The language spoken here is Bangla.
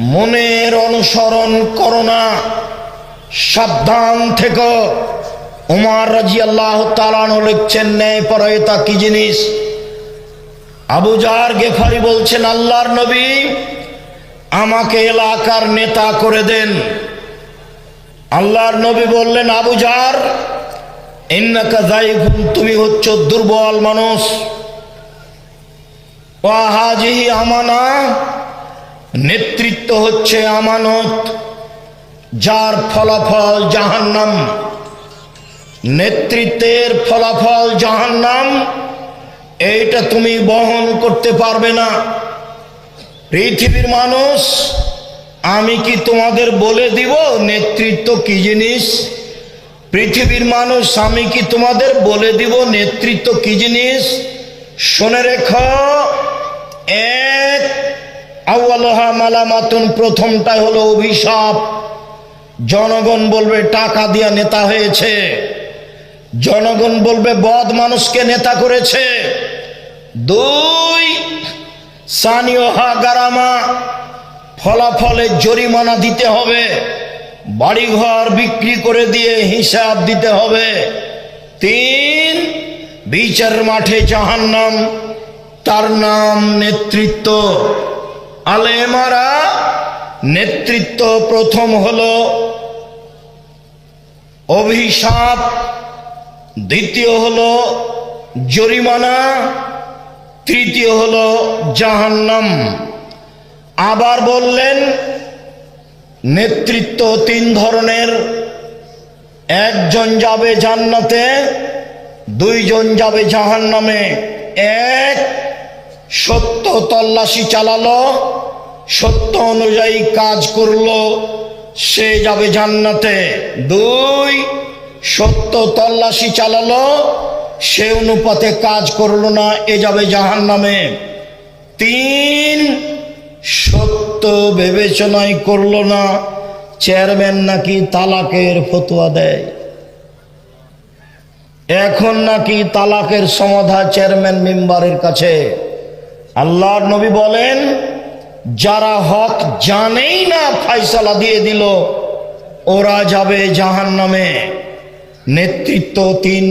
মনের অনুসরণ করো না। সাবধান থেকে। উমার রাজি আল্লাহ তালানো লিখছেন, ন্যায় পরায়তা কি জিনিস? আবু জার গেফারি বলছেন, আল্লাহর নবী আমাকে এলাকার নেতা করে দেন। আল্লাহর নবী বললেন, আবু জার, ইন্নাকা যাইফুন তুমি হচ্ছ দুর্বল মানুষ। ওয়াহাজিহি আমানা নেতৃত্ব হচ্ছে আমানত, যার ফলাফল জাহান্নাম। নেতৃত্বের ফলাফল জাহান্নাম, এইটা তুমি বহন করতে পারবে না। পৃথিবীর মানুষ, আমি কি তোমাদের বলে দিব নেতৃত্ব কি জিনিস? পৃথিবীর মানুষ, আমি কি তোমাদের বলে দিব নেতৃত্ব কি জিনিস? শুনে রেখ, এক আউ্লাহা মালামাতুন, প্রথমটাই হলো অভিশাপ। জনগণ বলবে, টাকা দিয়া নেতা হয়েছে। জনগণ বলবে, বদ মানুষকে নেতা করেছে। দুই স্থানীয় হা গারামা, ফলাফলে জরিমানা দিতে হবে। বাড়িঘর বিক্রি করে দিয়ে হিসাব দিতে হবে। তিন, বিচার মাঠে জাহান্নাম, তার নাম নেতৃত্ব। আলেমারা নেতৃত্ব প্রথম হলো অভিশাপ, দ্বিতীয় হলো জরিমানা, তৃতীয় হলো জাহান্নাম। আবার বললেন, নেতৃত্ব তিন ধরনের, একজন যাবে জান্নাতে, দুইজন যাবে জাহান্নামে। এক সত্য তল্লাশি চালালো, সত্য অনুযায়ী কাজ করল, সে যাবে জান্নাতে। দুই, সত্য তল্লাশি চালালো, সে অনুপাতে কাজ করল না, এ যাবে জাহান নামে তিন, সত্য বিবেচনায় করল না, চেয়ারম্যান নাকি তালাকের ফতুয়া দেয়। এখন নাকি তালাকের সমাধা চেয়ারম্যান মেম্বারের কাছে। আল্লাহর নবী বলেন, যারা হক জানেই না ফাইসালা দিয়ে দিল, ওরা যাবে জাহান নামে নেতৃত্ব তিন